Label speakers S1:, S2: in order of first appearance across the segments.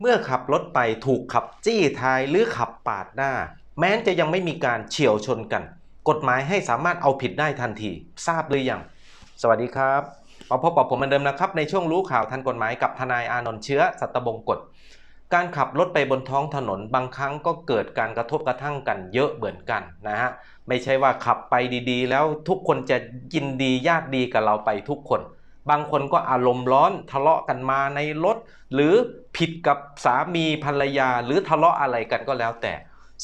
S1: เมื่อขับรถไปถูกขับจี้ท้ายหรือขับปาดหน้า แม้จะยังไม่มีการเฉียวชนกัน กฎหมายให้สามารถเอาผิดได้ทันที ทราบหรือยัง สวัสดีครับมาพบกับผมเหมือนเดิมนะครับ ในช่วงรู้ข่าวทันกฎหมายกับทนายอานนท์เชื้อสัตบงกฎ การขับรถไปบนท้องถนนบางครั้งก็เกิดการกระทบกระทั่งกันเยอะเหมือนกันนะฮะไม่ใช่ว่าขับไปดีๆ แล้วทุกคนจะยินดีญาติดีกับเราไปทุกคน บางคนก็อารมณ์ร้อนทะเลาะกันมาในรถ หรือผิดกับสามีภรรยา หรือทะเลาะอะไรกันก็แล้วแต่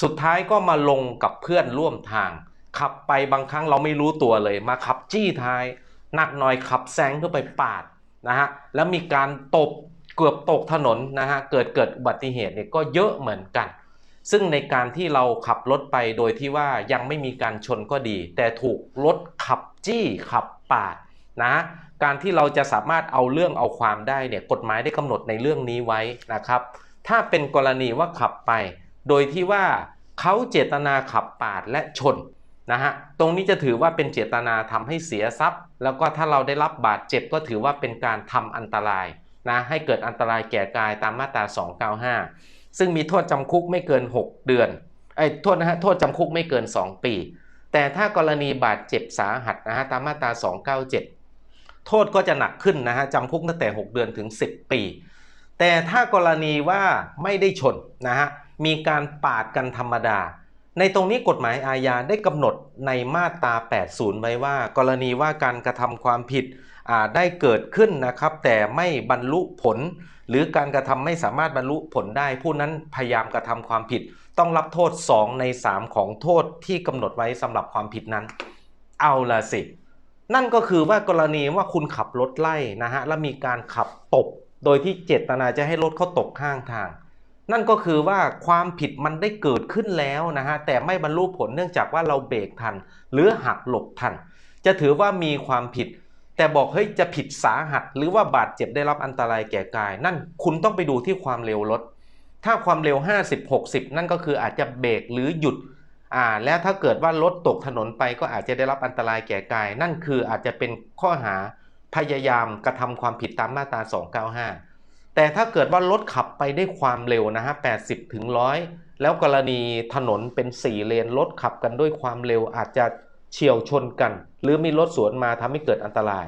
S1: สุดท้ายก็มาลงกับเพื่อนร่วมทาง ขับไปบางครั้งเราไม่รู้ตัวเลย มาขับจี้ท้ายหนักหน่อยขับแซงเข้าไปปาดนะฮะแล้วมีการตบเกือบตกถนนนะฮะเกิดเกิดอุบัติเหตุเนี่ยก็เยอะเหมือนกัน ซึ่งในการที่เราขับรถไปโดยที่ว่ายังไม่มีการชนก็ดี แต่ถูกรถขับจี้ขับปาดนะ การที่เราจะสามารถเอาเรื่องเอาความได้เนี่ยกฎหมายได้กำหนดในเรื่องนี้ไว้นะครับ ถ้าเป็นกรณีว่าขับไป โดยที่ว่าเขาเจตนาขับปาดและชนนะฮะตรงนี้จะถือว่าเป็นเจตนาทำให้เสียทรัพย์ แล้วก็ถ้าเราได้รับบาดเจ็บก็ถือว่าเป็นการทำอันตรายนะให้เกิดอันตรายแก่กายตามมาตรา 295 ซึ่งมีโทษจำคุกไม่เกิน 6 เดือนไอ้โทษนะฮะโทษจำคุกไม่เกิน 2 ปี แต่ถ้ากรณีบาดเจ็บสาหัสนะฮะตามมาตรา 297 โทษก็จะหนักขึ้นนะฮะจำคุกตั้งแต่ 6 เดือนถึง 10 ปี แต่ถ้ากรณีว่าไม่ได้ชนนะฮะมีการปาดกันธรรมดา ในตรงนี้กฎหมายอาญาได้กำหนดในมาตรา 80 ไว้ว่า กรณีว่าการกระทำความผิดได้เกิดขึ้นนะครับ แต่ไม่บรรลุผล หรือการกระทำไม่สามารถบรรลุผลได้ ผู้นั้นพยายามกระทำความผิด ต้องรับโทษ 2 ใน 3 ของโทษที่กำหนดไว้สำหรับความผิดนั้น เอาละสิ นั่นก็คือว่ากรณีว่าคุณขับรถไล่นะฮะแล้วมีการขับตบ โดยที่เจตนาจะให้รถเขาตกข้างทาง นั่นก็คือว่าความผิดมันได้เกิดขึ้นแล้วนะฮะแต่ไม่บรรลุผลเนื่องจากว่าเราเบรกทัน หรือหักหลบทัน จะถือว่ามีความผิด แต่บอกเฮ้ยจะผิดสาหัส หรือว่าบาดเจ็บได้รับอันตรายแก่กาย นั่นคุณต้องไปดูที่ความเร็วรถถ้าความเร็ว 50-60 นั่นก็คืออาจจะเบรกหรือหยุด อ่าแล้วถ้าเกิดว่ารถตกถนนไปก็อาจจะได้รับอันตรายแก่กาย นั่นคืออาจจะเป็นข้อหาพยายามกระทำความผิดตามมาตรา 295 แต่ถ้าเกิดว่ารถขับไปได้ความเร็วนะฮะ 80 ถึง 100 แล้วกรณีถนนเป็น 4 เลนรถขับกันด้วยความเร็วอาจจะเฉียวชนกัน หรือมีรถสวนมาทำให้เกิดอันตราย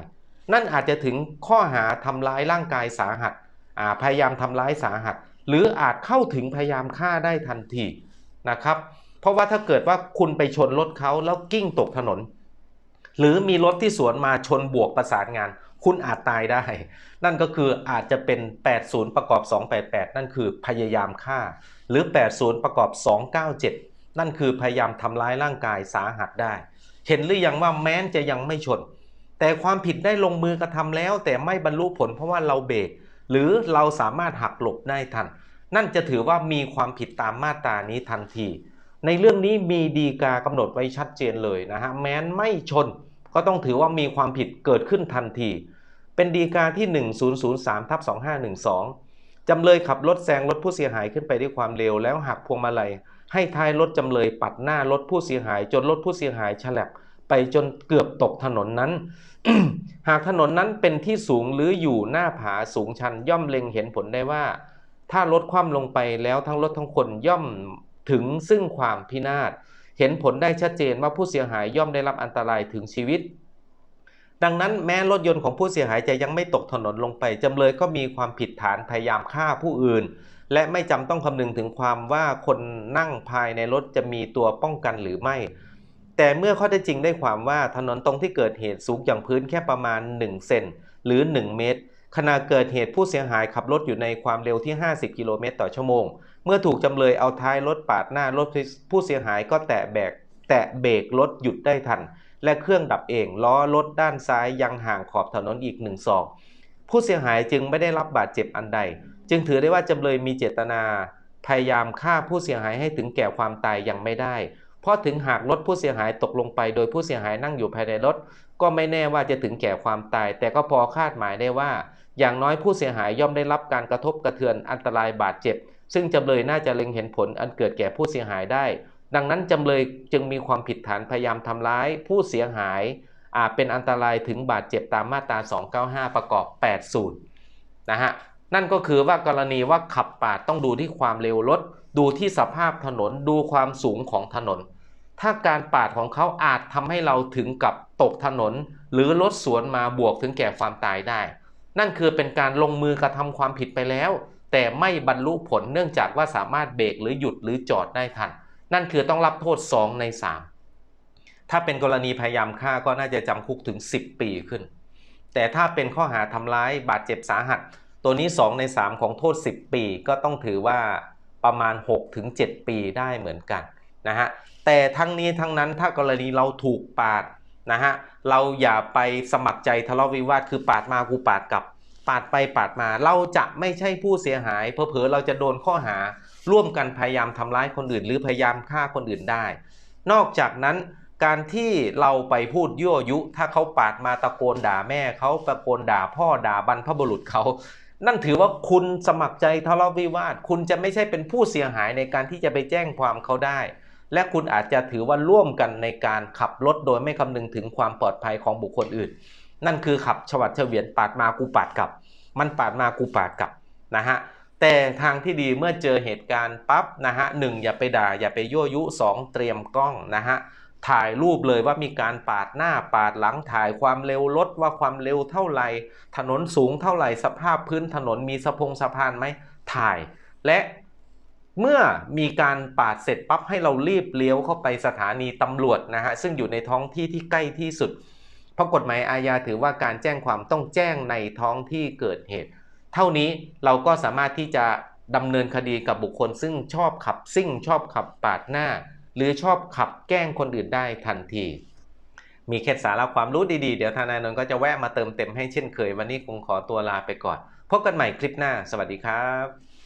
S1: นั่นอาจจะถึงข้อหาทำร้ายร่างกายสาหัสพยายามทำร้ายสาหัส หรืออาจเข้าถึงพยายามฆ่าได้ทันทีนะครับ ราะว่าถ้าเกิดว่าคุณไปชนรถเขาแล้วกิ้งตกถนน หรือมีรถที่สวนมาชนบวกประสานงาน คุณอาจตายได้ นั่นก็คืออาจจะเป็น 80 ประกอบ 288 นั่นคือพยายามฆ่า หรือ 80 ประกอบ 297 นั่นคือพยายามทำร้ายร่างกายสาหัสได้ เห็นหรือยังว่าแม้นจะยังไม่ชน แต่ความผิดได้ลงมือกระทำแล้ว แต่ไม่บรรลุผลเพราะว่าเราเบรกหรือเราสามารถหักหลบได้ทัน นั่นจะถือว่ามีความผิดตามมาตรานี้ทันที ในเรื่องนี้มีดีกากำหนดไว้ชัดเจนเลยนะฮะแม้นไม่ชนก็ต้องถือว่ามีความผิดเกิดขึ้นทันที เป็นดีกาที่ 1003ทับ2512 จำเลยขับรถแซงรถผู้เสียหายขึ้นไปด้วยความเร็วแล้วหักพวงมาลัย ให้ท้ายรถจำเลยปัดหน้ารถผู้เสียหาย จนรถผู้เสียหายฉลับไปจนเกือบตกถนนนั้น หากถนนนั้นเป็นที่สูงหรืออยู่หน้าผาสูงชันย่อมเล็งเห็นผลได้ว่า ถ้ารถคว่ำลงไปแล้วทั้งรถทั้งคนย่อม ถึงซึ่งความพินาศ เห็นผลได้ชัดเจนว่าผู้เสียหายย่อมได้รับอันตรายถึงชีวิต ดังนั้นแม้รถยนต์ของผู้เสียหายจะยังไม่ตกถนนลงไป จำเลยก็มีความผิดฐานพยายามฆ่าผู้อื่น และไม่จำต้องคำนึงถึงความว่าคนนั่งภายในรถจะมีตัวป้องกันหรือไม่ แต่เมื่อข้อได้จริงได้ความว่าถนนตรงที่เกิดเหตุสูงจากพื้นแค่ประมาณ 1 เซนหรือ 1 เมตร ขณะเกิดเหตุผู้เสียหายขับรถอยู่ในความเร็วที่ 50 กิโลเมตรต่อชั่วโมง เมื่อถูกจำเลยเอาท้ายรถปาดหน้ารถผู้เสียหายก็แตะแบกแตะเบรกรถหยุดได้ทัน และเครื่องดับเองล้อรถด้านซ้ายยังห่างขอบถนนอีกหนึ่งศอก ผู้เสียหายจึงไม่ได้รับบาดเจ็บอันใด จึงถือได้ว่าจำเลยมีเจตนา พยายามฆ่าผู้เสียหายให้ถึงแก่ความตายยังไม่ได้เพราะถึงหากรถผู้เสียหายตกลงไป โดยผู้เสียหายนั่งอยู่ภายในรถ ก็ไม่แน่ว่าจะถึงแก่ความตาย แต่ก็พอคาดหมายได้ว่า อย่างน้อยผู้เสียหายย่อมได้รับการกระทบกระเทือนอันตรายบาดเจ็บ ซึ่งจำเลยน่าจะเล็งเห็นผลอันเกิดแก่ผู้เสียหายได้ ดังนั้นจำเลยจึงมีความผิดฐานพยายามทำร้ายผู้เสียหายอาจเป็นอันตรายถึงบาดเจ็บตามมาตรา 295 ประกอบ 80 นะฮะ นั่นก็คือว่ากรณีว่าขับปาดต้องดูที่ความเร็วรถ ดูที่สภาพถนน ดูความสูงของถนน ถ้าการปาดของเขาอาจทำให้เราถึงกับตกถนน หรือรถสวนมาบวกถึงแก่ความตายได้ นั่นคือเป็นการลงมือกระทำความผิดไปแล้ว แต่ไม่บรรลุผลเนื่องจากว่าสามารถเบรกหรือหยุดหรือจอดได้ทัน นั่นคือต้องรับโทษ 2 ใน 3 ถ้าเป็นกรณีพยายามฆ่าก็น่าจะจำคุกถึง 10 ปีขึ้น แต่ถ้าเป็นข้อหาทำร้ายบาดเจ็บสาหัส ตัวนี้ 2 ใน 3 ของโทษ 10 ปีก็ต้องถือว่าประมาณ 6-7 ปีได้เหมือนกันนะฮะแต่ทั้งนี้ทั้งนั้นถ้ากรณีเราถูกปาด นะฮะเราอย่าไปสมัครใจทะเลาะวิวาทคือปาดมากูปาดกลับ ปาดไปปาดมาเราจะไม่ใช่ผู้เสียหายเพอเพอเราจะโดนข้อหาร่วมกันพยายามทำร้ายคนอื่น หรือพยายามฆ่าคนอื่นได้ นอกจากนั้นการที่เราไปพูดยั่วยุ ถ้าเขาปาดมาตะโกนด่าแม่เขาตะโกนด่าพ่อด่าบรรพบุรุษเขานั่นถือว่าคุณสมัครใจทะเลาะวิวาท คุณจะไม่ใช่เป็นผู้เสียหายในการที่จะไปแจ้งความเขาได้ และคุณอาจจะถือว่าร่วมกันในการขับรถโดยไม่คำนึงถึงความปลอดภัยของบุคคลอื่น นั่นคือขับฉวัดเฉวียนปาดมากูปาดกลับ มันปาดมากูปาดกลับนะฮะแต่ทางที่ดีเมื่อเจอเหตุการณ์ปั๊บนะฮะหนึ่งอย่าไปด่า อย่าไปยั่วยุสองเตรียมกล้องนะฮะถ่ายรูปเลยว่ามีการปาดหน้าปาดหลังถ่ายความเร็วรถว่าความเร็วเท่าไหร่ ถนนสูงเท่าไหร่สภาพพื้นถนนมีสะพงสะพานไหมถ่าย และ เมื่อมีการปาดเสร็จปั๊บให้เรารีบเลี้ยวเข้าไปสถานีตำรวจนะฮะซึ่งอยู่ในท้องที่ที่ใกล้ที่สุด เพราะกฎหมายอาญาถือว่าการแจ้งความต้องแจ้งในท้องที่เกิดเหตุ เท่านี้เราก็สามารถที่จะดำเนินคดีกับบุคคล ซึ่งชอบขับซิ่ง ชอบขับปาดหน้า หรือชอบขับแกล้งคนอื่นได้ทันที มีเคล็ดสาระความรู้ดีๆ เดี๋ยวทนายนนท์ก็จะแวะมาเติมเต็มให้เช่นเคย วันนี้คงขอตัวลาไปก่อน พบกันใหม่คลิปหน้า สวัสดีครับ